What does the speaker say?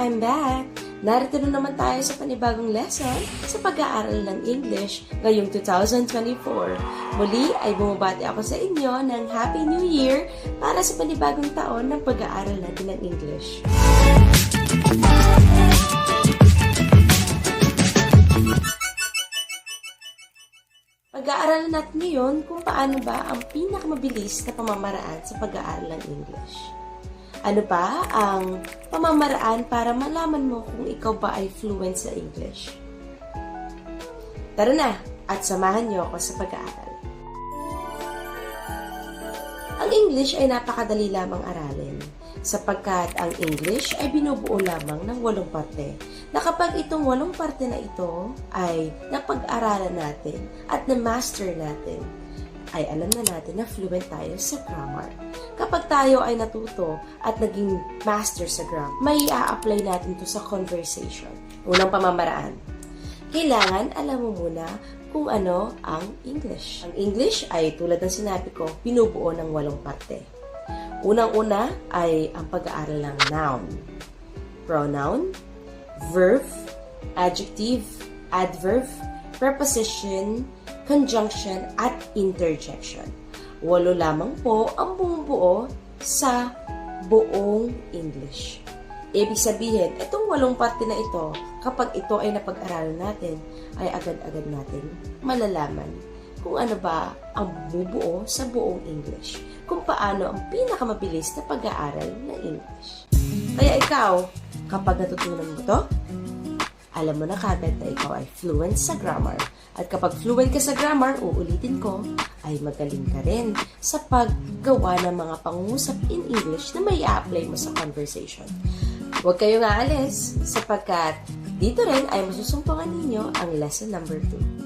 I'm back! Narito na naman tayo sa panibagong lesson sa pag-aaral ng English ngayong 2024. Muli ay bumabati ako sa inyo ng Happy New Year para sa panibagong taon ng pag-aaral natin ng English. Pag-aaralan natin ngayon kung paano ba ang pinakamabilis na pamamaraan sa pag-aaral ng English. Ano ba ang pamamaraan para malaman mo kung ikaw ba ay fluent sa English? Tara na at samahan niyo ako sa pag-aaral. Ang English ay napakadali lamang aralin sapagkat ang English ay binubuo lamang ng walong parte na kapag itong walong parte na ito ay napag-aralan natin at na-master natin, ay alam na natin na fluent tayo sa grammar. Kapag tayo ay natuto at naging master sa grammar, may i-apply natin to sa conversation. Unang pamamaraan. Kailangan alam mo muna kung ano ang English. Ang English ay tulad ng sinabi ko, binubuo ng walong parte. Unang-una ay ang pag-aaral ng noun. Pronoun, verb, adjective, adverb, preposition, conjunction, at interjection. Walo lamang po ang bumubuo sa buong English. Ibig sabihin, itong walong parte na ito, kapag ito ay napag-aralan natin, ay agad-agad natin malalaman kung ano ba ang bubuo sa buong English. Kung paano ang pinakamabilis na pag-aaral ng English. Kaya ikaw, kapag natutunan mo to, alam mo na kagad na ikaw ay fluent sa grammar. At kapag fluent ka sa grammar, uulitin ko, ay magaling ka rin sa paggawa ng mga pangungusap in English na may apply mo sa conversation. Huwag kayong aalis sapagkat dito rin ay masusumpungan ninyo ang lesson number 2.